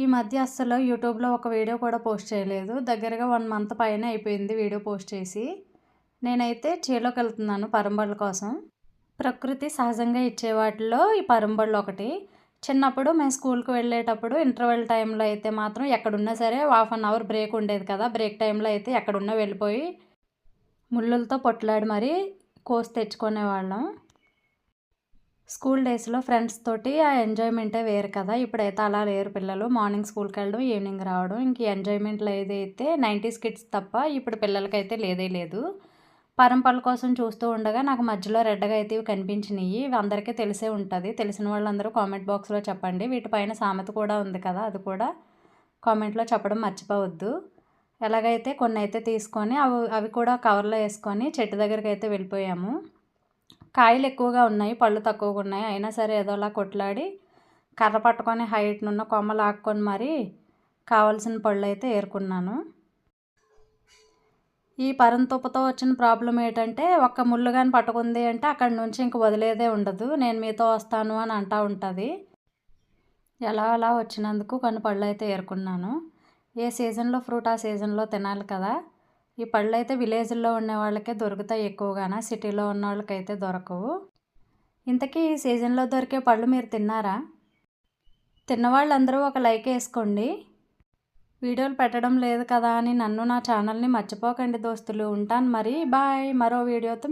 ఈ మధ్య అస్సలు యూట్యూబ్లో ఒక వీడియో కూడా పోస్ట్ చేయలేదు. దగ్గరగా వన్ మంత్ పైన అయిపోయింది వీడియో పోస్ట్ చేసి. నేనైతే చేలోకి వెళ్తున్నాను పరంబళ్ళ కోసం. ప్రకృతి సహజంగా ఇచ్చే వాటిలో ఈ పరంబళ్ళు ఒకటి. చిన్నప్పుడు మేము స్కూల్కి వెళ్ళేటప్పుడు ఇంటర్వెల్ టైంలో అయితే మాత్రం ఎక్కడున్నా సరే హాఫ్ అన్ అవర్ బ్రేక్ ఉండేది కదా. బ్రేక్ టైంలో అయితే ఎక్కడున్నా వెళ్ళిపోయి ముళ్ళులతో పొట్లాడి మరీ కోసి తెచ్చుకునేవాళ్ళం. స్కూల్ డేస్లో ఫ్రెండ్స్ తోటి ఆ ఎంజాయ్మెంటే వేరు కదా. ఇప్పుడైతే అలా లేరు పిల్లలు. మార్నింగ్ స్కూల్కి వెళ్ళడం ఈవినింగ్ రావడం. ఇంక ఎంజాయ్మెంట్లో ఏదైతే నైంటీస్ కిడ్స్ తప్ప ఇప్పుడు పిల్లలకైతే లేదే లేదు. పరంపల కోసం చూస్తూ ఉండగా నాకు మధ్యలో రెడ్డగా అయితే ఇవి కనిపించినాయి ఇవి అందరికీ తెలిసే ఉంటుంది. తెలిసిన వాళ్ళందరూ కామెంట్ బాక్స్లో చెప్పండి. వీటిపైన సామెత కూడా ఉంది కదా. అది కూడా కామెంట్లో చెప్పడం మర్చిపోవద్దు. ఎలాగైతే కొన్ని అయితే తీసుకొని అవి అవి కూడా కవర్లో వేసుకొని చెట్టు దగ్గరికి అయితే వెళ్ళిపోయాము. కాయలు ఎక్కువగా ఉన్నాయి పళ్ళు తక్కువగా ఉన్నాయి. అయినా సరే ఏదోలా కొట్లాడి కర్ర పట్టుకొని హైట్ నున్న కొమ్మలు ఆక్కొని మరీ కావాల్సిన పళ్ళు అయితే ఏరుకున్నాను. ఈ పరంతుప్పతో వచ్చిన ప్రాబ్లం ఏంటంటే ఒక్క ముళ్ళు కానీ పట్టుకుంది అంటే అక్కడి నుంచి ఇంక వదిలేదే ఉండదు. నేను మీతో వస్తాను అని అంటూ ఉంటుంది. ఎలా అలా వచ్చినందుకు కొన్ని పళ్ళు అయితే ఏరుకున్నాను. ఏ సీజన్లో ఫ్రూట్ ఆ సీజన్లో తినాలి కదా. ఈ పళ్ళు అయితే విలేజ్లో ఉండే వాళ్ళకే దొరుకుతాయి ఎక్కువగాన సిటీలో ఉన్న వాళ్ళకైతే దొరకవు. ఇంతకీ ఈ సీజన్లో దొరికే పళ్ళు మీరు తిన్నారా? తిన్నవాళ్ళందరూ ఒక లైక్ వేసుకోండి. వీడియోలు పెట్టడం లేదు కదా అని నన్ను నా ఛానల్ని మర్చిపోకండి దోస్తులు. ఉంటాను మరి. బాయ్. మరో వీడియోతో